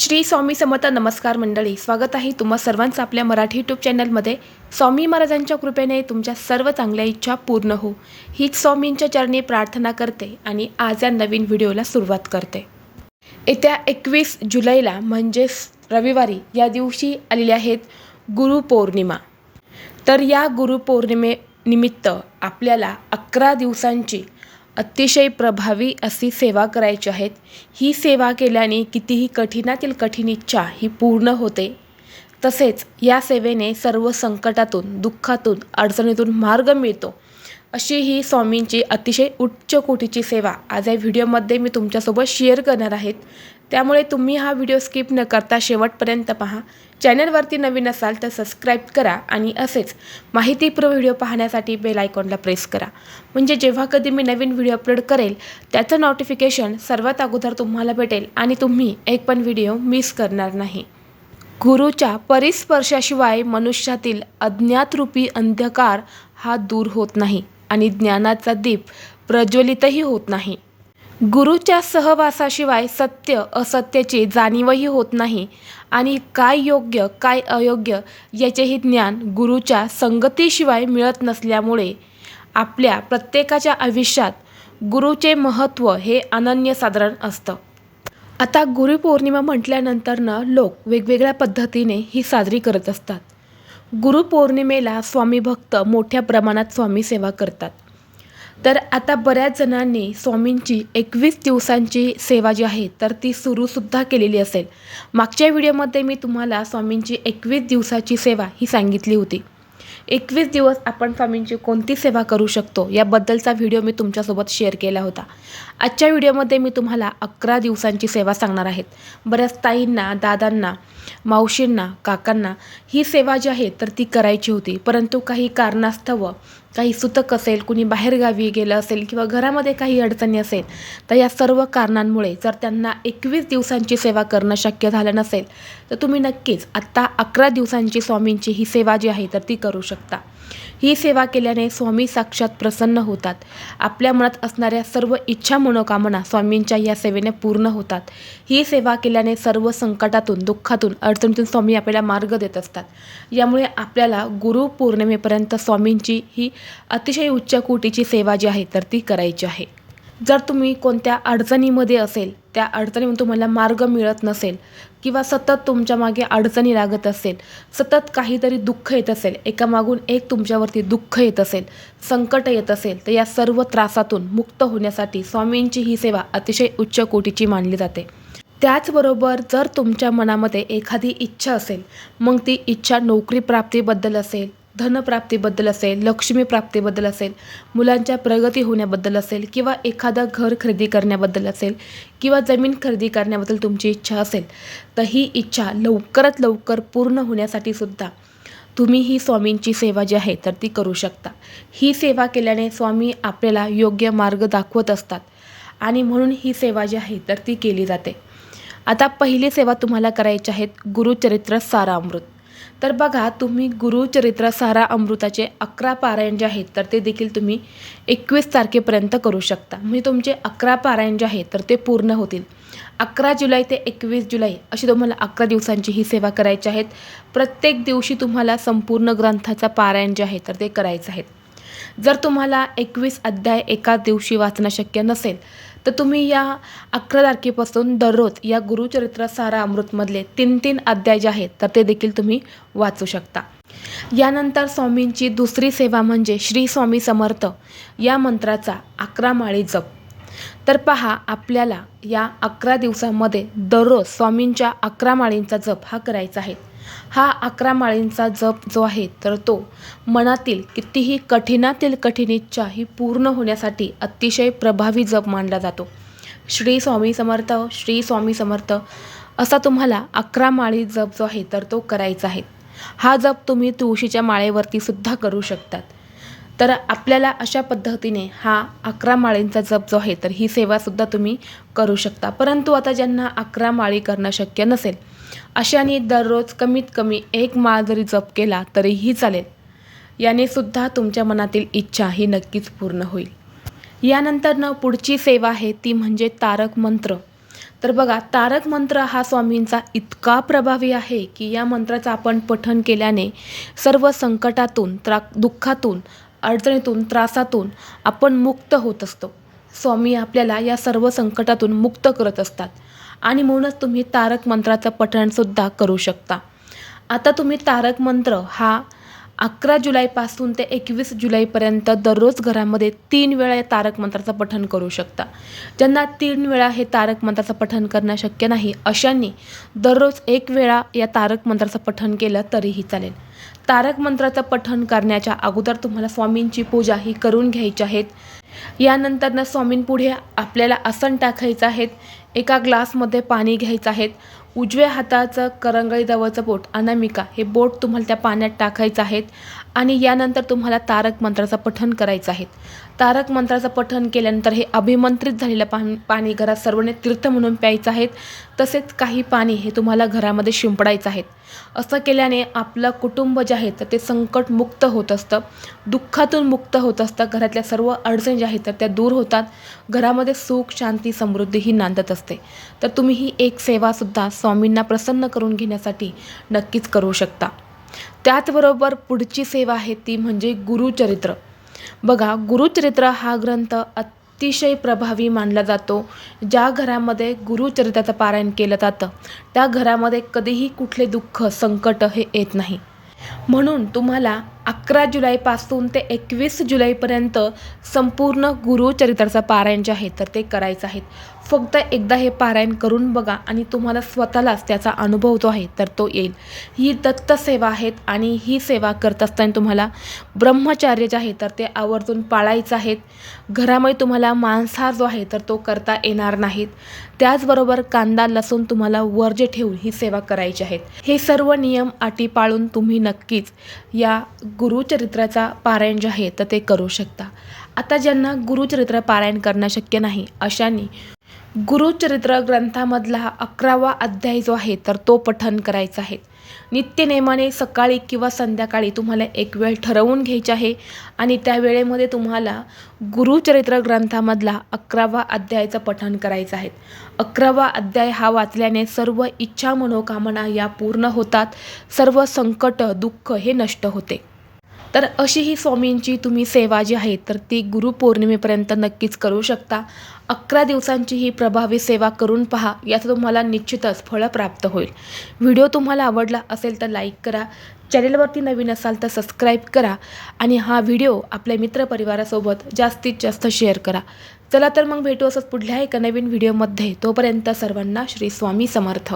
श्री स्वामी समर्थ नमस्कार मंडळी स्वागत आहे तुम्हा सर्वांचं आपल्या मराठी यूट्यूब चॅनलमध्ये. स्वामी महाराजांच्या कृपेने तुमच्या सर्व चांगल्या इच्छा पूर्ण हो हीच स्वामींच्या चरणी प्रार्थना करते आणि आज या नवीन व्हिडिओला सुरुवात करते. येत्या एकवीस जुलैला म्हणजेच रविवारी या दिवशी आलेल्या आहेत गुरुपौर्णिमा तर या गुरुपौर्णिमे निमित्त आपल्याला अकरा दिवसांची अतिशय प्रभावी अशी सेवा करायची आहेत. ही सेवा केल्याने कितीही कठीणातील कठीण इच्छा ही पूर्ण होते. तसेच या सेवेने सर्व संकटातून दुःखातून अडचणीतून मार्ग मिळतो. अशी ही स्वामींची अतिशय उच्च कोटीची सेवा आज या व्हिडिओमध्ये मी तुमच्यासोबत शेअर करणार आहेत. त्यामुळे तुम्ही हा व्हिडिओ स्किप न करता शेवटपर्यंत पहा. चॅनलवरती नवीन असाल तर सबस्क्राईब करा आणि असेच माहितीपूर्व व्हिडिओ पाहण्यासाठी बेल आयकॉनला प्रेस करा. म्हणजे जेव्हा कधी मी नवीन व्हिडिओ अपलोड करेल त्याचं नोटिफिकेशन सर्वात अगोदर तुम्हाला भेटेल आणि तुम्ही एक पण व्हिडिओ मिस करणार नाही. गुरुच्या परिस्पर्शाशिवाय मनुष्यातील अज्ञातरूपी अंधकार हा दूर होत नाही आणि ज्ञानाचा दीप प्रज्वलितही होत नाही. गुरुच्या सहवासाशिवाय सत्य असत्याची जाणीवही होत नाही. आणि काय योग्य काय अयोग्य याचेही ज्ञान गुरुच्या संगतीशिवाय मिळत नसल्यामुळे आपल्या प्रत्येकाच्या आयुष्यात गुरुचे महत्त्व हे अनन्यसाधारण असतं. आता गुरुपौर्णिमा म्हटल्यानंतरनं लोक वेगवेगळ्या पद्धतीने ही साजरी करत असतात. गुरुपौर्णिमेला स्वामी भक्त मोठ्या प्रमाणात स्वामी सेवा करतात. तर आता बऱ्याच जणांनी स्वामींची एकवीस दिवसांची सेवा जी आहे तर ती सुरूसुद्धा केलेली असेल. मागच्या व्हिडिओमध्ये मी तुम्हाला स्वामींची एकवीस दिवसाची सेवा ही सांगितली होती. एकवीस दिवस आपण स्वामींची कोणती सेवा करू शकतो याबद्दलचा व्हिडिओ मी तुमच्यासोबत शेअर केला होता. आजच्या व्हिडिओमध्ये मी तुम्हाला अकरा दिवसांची सेवा सांगणार आहेत बऱ्याच ताईंना दादांना मावशींना काकांना ही सेवा जी आहे तर ती करायची होती. परंतु काही कारणास्तव काही सुतक असेल कुणी बाहेरगावी गेलं असेल किंवा घरामध्ये काही अडचणी असेल तर या सर्व कारणांमुळे जर त्यांना एकवीस दिवसांची सेवा करणं शक्य झालं नसेल तर तुम्ही नक्कीच आत्ता अकरा दिवसांची स्वामींची ही सेवा जी आहे तर ती करू शकता. ही सेवा केल्याने स्वामी साक्षात प्रसन्न होतात. आपल्या मनात असणाऱ्या सर्व इच्छा मनोकामना स्वामींच्या या सेवेने पूर्ण होतात. ही सेवा केल्याने सर्व संकटातून दुःखातून अडचणीतून स्वामी आपल्याला मार्ग देत असतात. यामुळे आपल्याला गुरुपौर्णिमेपर्यंत स्वामींची ही अतिशय उच्च कोटीची सेवा जी आहे तर ती करायची आहे. जर तुम्ही कोणत्या अडचणीमध्ये असेल त्या अडचणीमधून तुम्हाला मार्ग मिळत नसेल किंवा सतत तुमच्या मागे अडचणी लागत असेल सतत काहीतरी दुःख येत असेल एकामागून एक तुमच्यावरती दुःख येत असेल संकट येत असेल तर या सर्व त्रासातून मुक्त होण्यासाठी स्वामींची ही सेवा अतिशय उच्च कोटीची मानली जाते. त्याचबरोबर जर तुमच्या मनामध्ये एखादी इच्छा असेल मग ती इच्छा नोकरी प्राप्तीबद्दल असेल धनप्राप्तीबद्दल असेल लक्ष्मी प्राप्तीबद्दल असेल मुलांच्या प्रगती होण्याबद्दल असेल किंवा एखादं घर खरेदी करण्याबद्दल असेल किंवा जमीन खरेदी करण्याबद्दल तुमची इच्छा असेल तर ही इच्छा लवकरात लवकर पूर्ण होण्यासाठी सुद्धा तुम्ही ही स्वामींची सेवा जी आहे तर ती करू शकता. ही सेवा केल्याने स्वामी आपल्याला योग्य मार्ग दाखवत असतात आणि म्हणून ही सेवा जी आहे तर ती केली जाते. आता पहिली सेवा तुम्हाला करायची आहेत गुरुचरित्र सारा अमृत तर बघा तुम्ही गुरुचरित्र सारा अमृताचे अकरा पारायण जे आहेत तर ते देखील तुम्ही एकवीस तारखेपर्यंत करू शकता. म्हणजे तुमचे अकरा पारायण जे आहेत तर ते पूर्ण होतील. अकरा जुलै ते एकवीस जुलै अशी तुम्हाला अकरा दिवसांची ही सेवा करायची आहेत. प्रत्येक दिवशी तुम्हाला संपूर्ण ग्रंथाचा पारायण जे आहे तर ते करायचं आहे. जर तुम्हाला एकवीस अध्याय एका दिवशी वाचणं शक्य नसेल तर तुम्ही या अकरा तारखेपासून दररोज या गुरुचरित्र सारा अमृतमधले तीन तीन अध्याय जे आहेत तर ते देखील तुम्ही वाचू शकता. यानंतर स्वामींची दुसरी सेवा म्हणजे श्री स्वामी समर्थ या मंत्राचा अकरा माळी जप. तर पहा आपल्याला या अकरा दिवसामध्ये दररोज स्वामींच्या अकरा माळींचा जप हा करायचा आहे. हा अकरा माळींचा जप जो आहे तर तो मनातील कितीही कठीणातील कठीण इच्छा ही पूर्ण होण्यासाठी अतिशय प्रभावी जप मानला जातो. श्री स्वामी समर्थ श्री स्वामी समर्थ असा तुम्हाला अकरा माळी जप जो आहे तर तो करायचा आहे. हा जप तुम्ही तुळशीच्या माळेवरती सुद्धा करू शकतात. तर आपल्याला अशा पद्धतीने हा अकरा माळींचा जप जो आहे तर ही सेवासुद्धा तुम्ही करू शकता. परंतु आता ज्यांना अकरा माळी करणं शक्य नसेल अशाने दररोज कमीत कमी एक माळ जरी जप केला तरीही चालेल. याने सुद्धा तुमच्या मनातील इच्छा ही नक्कीच पूर्ण होईल. यानंतरनं पुढची सेवा आहे ती म्हणजे तारक मंत्र. तर बघा तारक मंत्र हा स्वामींचा इतका प्रभावी आहे की या मंत्राचं आपण पठण केल्याने सर्व संकटातून त्रा दुःखातून अडचणीतून त्रासातून आपण मुक्त होत असतो. स्वामी आपल्याला या सर्व संकटातून मुक्त करत असतात. आणि म्हणूनच तुम्ही तारक मंत्राचं पठणसुद्धा करू शकता. आता तुम्ही तारक मंत्र हा अकरा जुलैपासून ते एकवीस जुलैपर्यंत दररोज घरामध्ये तीन वेळा या तारक मंत्राचं पठण करू शकता. ज्यांना तीन वेळा हे तारक मंत्राचं पठण करणं शक्य नाही अशांनी दररोज एक वेळा या तारक मंत्राचं पठण केलं तरीही चालेल. तारक मंत्राचं पठण करण्याच्या अगोदर तुम्हाला स्वामींची पूजा ही करून घ्यायची आहेत. यानंतरनं स्वामींपुढे आपल्याला आसन टाकायचं आहेत. एका ग्लासमध्ये पाणी घ्यायचं आहेत. उजव्या हाताचं करंगळीजवळचं बोट अनामिका हे बोट तुम्हाला त्या पाण्यात टाकायचं आहेत आणि यानंतर तुम्हाला तारक मंत्राचं पठण करायचं आहे तारक मंत्राचं पठण केल्यानंतर हे अभिमंत्रित झालेलं पा पाणी घरात सर्वांनी तीर्थ म्हणून प्यायचं आहेत. तसेच काही पाणी हे तुम्हाला घरामध्ये शिंपडायचं आहेत. असं केल्याने आपलं कुटुंब जे आहे तर ते संकटमुक्त होत असतं. दुःखातून मुक्त होत असतं. घरातल्या सर्व अडचणी ज्या आहेत तर त्या दूर होतात. घरामध्ये सुख शांती समृद्धी ही नांदत असते. तर तुम्ही ही एक सेवासुद्धा स्वामींना प्रसन्न करून घेण्यासाठी नक्कीच करू शकता. त्याचबरोबर पुढची सेवा आहे ती म्हणजे गुरुचरित्र. बघा गुरुचरित्र हा ग्रंथ अतिशय प्रभावी मानला जातो. ज्या घरामध्ये गुरुचरित्राचं पारायण केलं जातं त्या घरामध्ये कधीही कुठले दुःख संकट हे येत नाही. म्हणून तुम्हाला अकरा जुलैपासून ते एकवीस जुलैपर्यंत संपूर्ण गुरुचरित्राचं पारायण जे आहे तर ते करायचं आहे. फक्त एकदा हे पारायण करून बघा आणि तुम्हाला स्वतःलाच त्याचा अनुभव जो आहे तर तो येईल. ही दत्त सेवा आहेत आणि ही सेवा करत असताना तुम्हाला ब्रह्मचार्य जे आहे तर ते आवर्जून पाळायचं आहेत घरामध्ये तुम्हाला मांसाहार जो आहे तर तो करता येणार नाहीत. त्याचबरोबर कांदा लसूण तुम्हाला वर्ज्य ठेवून ही सेवा करायची आहेत हे सर्व नियम अटी पाळून तुम्ही नक्कीच या गुरुचरित्राचा पारायण जे आहे तर ते करू शकता. आता ज्यांना गुरुचरित्र पारायण करणं शक्य नाही अशांनी गुरुचरित्र ग्रंथामधला अकरावा अध्याय जो आहे तर तो पठन करायचा आहे. नित्यनेमाने सकाळी किंवा संध्याकाळी तुम्हाला एक वेळ ठरवून घ्यायची आहे आणि त्या वेळेमध्ये तुम्हाला गुरुचरित्र ग्रंथामधला अकरावा अध्यायाचं पठण करायचं आहे. अकरावा अध्याय हा वाचल्याने सर्व इच्छा मनोकामना या पूर्ण होतात सर्व संकट दुःख हे नष्ट होते. तर अशी ही स्वामींची तुम्ही सेवा जी आहे तर ती गुरुपौर्णिमेपर्यंत नक्कीच करू शकता. अकरा दिवसांची ही प्रभावी सेवा करून पहा याचं तुम्हाला निश्चितच फळं प्राप्त होईल. व्हिडिओ तुम्हाला आवडला असेल तर लाईक करा चॅनेलवरती नवीन असाल तर सबस्क्राईब करा आणि हा व्हिडिओ आपल्या मित्रपरिवारासोबत जास्तीत जास्त शेअर करा. चला तर मग भेटू असंच पुढल्या एका नवीन व्हिडिओमध्ये. तोपर्यंत सर्वांना श्री स्वामी समर्थ.